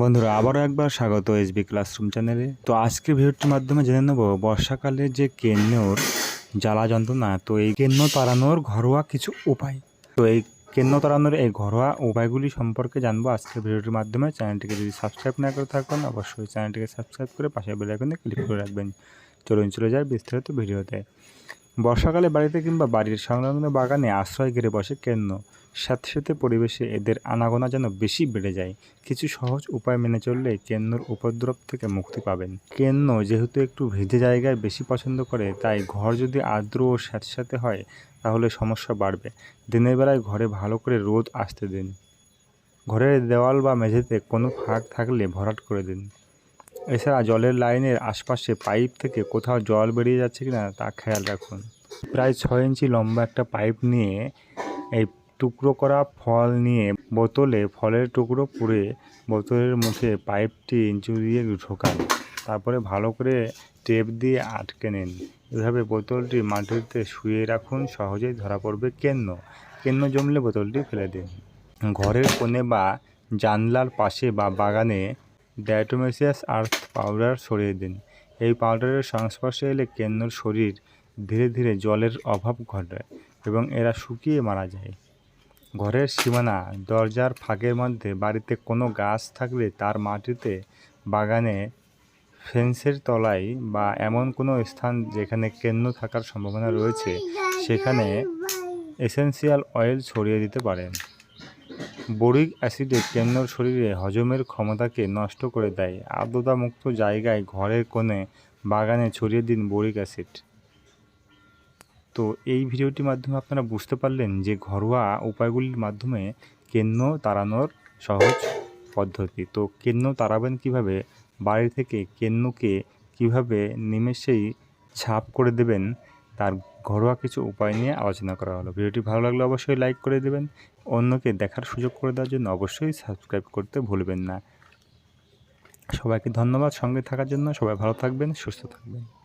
বন্ধুরা, আবারও একবার স্বাগত এসবি ক্লাসরুম চ্যানেলে। তো আজকে ভিডিওটির মাধ্যমে জেনে নেব বর্ষাকালে যে কেন্নর জ্বালা যন্ত্রণা, তো এই কেন্ন তাড়ানোর ঘরোয়া কিছু উপায়। তো এই কেন্ন তাড়ানোর এই ঘরোয়া উপায়গুলি সম্পর্কে জানব আজকের ভিডিওটির মাধ্যমে। চ্যানেলটিকে যদি সাবস্ক্রাইব না করে থাকেন, অবশ্যই চ্যানেলটিকে সাবস্ক্রাইব করে পাশে বেল আইকনে ক্লিক করে রাখবেন। চলুন চলে যায় বিস্তারিত ভিডিওতে। বর্ষাকালে বাড়িতে কিংবা বাড়ির সংলগ্ন বাগানে আশ্রয় ঘিরে বসে কেন্ন সাথে পরিবেশে এদের আনাগোনা যেন বেশি বেড়ে যায়। কিছু সহজ উপায় মেনে চললে কেন্নর উপদ্রব থেকে মুক্তি পাবেন। কেন্ন যেহেতু একটু ভিজে জায়গায় বেশি পছন্দ করে, তাই ঘর যদি আর্দ্র ও স্যাঁতস্যাঁতে হয়, তাহলে সমস্যা বাড়বে। দিনের বেলায় ঘরে ভালো করে রোদ আসতে দিন। ঘরের দেওয়াল বা মেঝেতে কোনো ফাঁক থাকলে ভরাট করে দিন। এছাড়া জলের লাইনের আশপাশে পাইপ থেকে কোথাও জল বেরিয়ে যাচ্ছে কিনা তা খেয়াল রাখুন। প্রায় ছয় ইঞ্চি লম্বা একটা পাইপ নিয়ে এই টুকরো করা ফল নিয়ে বোতলে ফলের টুকরো পুড়ে বোতলের মুখে পাইপটি ইঞ্চু দিয়ে ঢোকান। তারপরে ভালো করে টেপ দিয়ে আটকে নিন। এভাবে বোতলটি মাটিতে শুয়ে রাখুন, সহজেই ধরা পড়বে কেন্ন। কেন্ন জমলে বোতলটি ফেলে দিন। ঘরের কোণে বা জানলার পাশে বা বাগানে ডায়াটোমেসিয়াস আর্থ পাউডার ছড়িয়ে দিন। এই পাউডারের সংস্পর্শে এলে কেন্নর শরীর ধীরে ধীরে জলের অভাব ঘটে এবং এরা শুকিয়ে মারা যায়। ঘরের সীমানা, দরজার ফাঁকের মধ্যে বাড়িতে কোনো গাছ থাকলে তার মাটিতে বাগানে ফেন্সের তলায় বা এমন কোনো স্থান যেখানে কেন্দ্র থাকার সম্ভাবনা রয়েছে, সেখানে এসেন্সিয়াল অয়েল ছড়িয়ে দিতে পারেন। বোরিক অ্যাসিডে কেন্নর শরীরে হজমের ক্ষমতাকে নষ্ট করে দেয়। আর্দ্রতামুক্ত জায়গায় ঘরের কোণে বাগানে ছড়িয়ে দিন বোরিক অ্যাসিড। তো এই ভিডিওটির মাধ্যমে আপনারা বুঝতে পারলেন যে ঘরোয়া উপায়গুলির মাধ্যমে কেন্ন তাড়ানোর সহজ পদ্ধতি। তো কেন্ন তাড়াবেন কীভাবে? বাড়ি থেকে কেন্নকে কীভাবে নিমেষেই ছাপ করে দেবেন? তার ঘরোয়া কিছু উপায় নিয়ে আলোচনা করা হলো। ভিডিওটি ভালো লাগলে অবশ্যই লাইক করে দেবেন। অন্যকে দেখার সুযোগ করে দেওয়ার জন্য অবশ্যই সাবস্ক্রাইব করতে ভুলবেন না। সবাইকে ধন্যবাদ সঙ্গে থাকার জন্য। সবাই ভালো থাকবেন, সুস্থ থাকবেন।